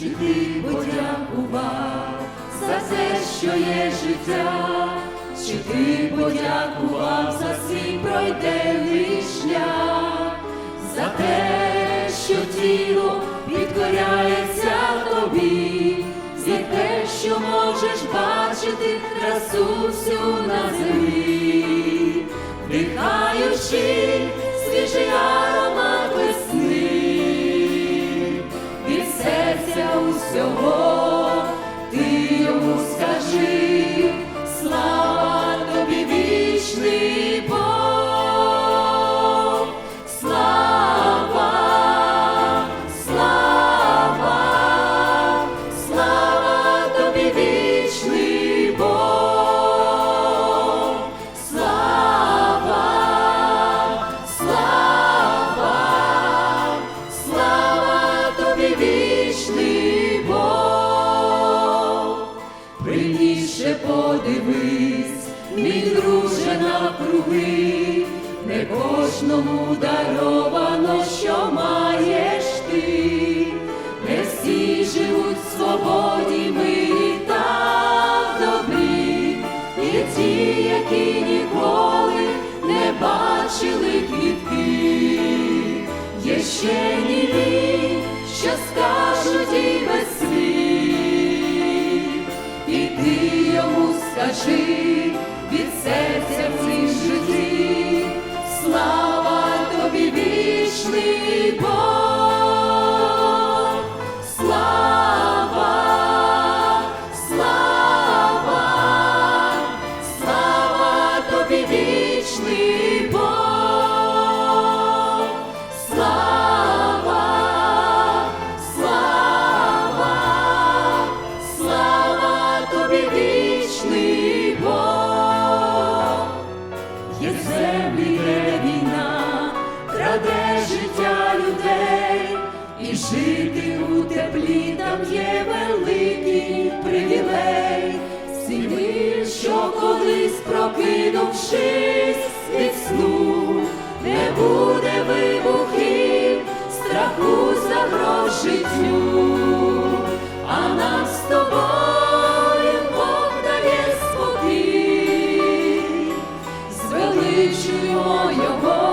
чи ти подякував за те, що є життя, чи ти подякував за свій пройдений шлях, за те, що тіло підкоряється тобі, за те, що можеш бачити красу всю на землі, вдихаючи свіжий серця Пильніше подивись, мій друже навкруги, не кожному даровано, що маєш ти, не всі живуть в свободі, мирі та в ті, які ніколи не бачили квітки, є ще вічний слава, слава, слава тобі. Є землі, війна краде життя людей, і жити у теплі там є великий привілей. Сіли, що колись відновшись від сну, не буде вибухів, страху загроз життю, а нам з тобою Бог дає спокій, звеличуємо його.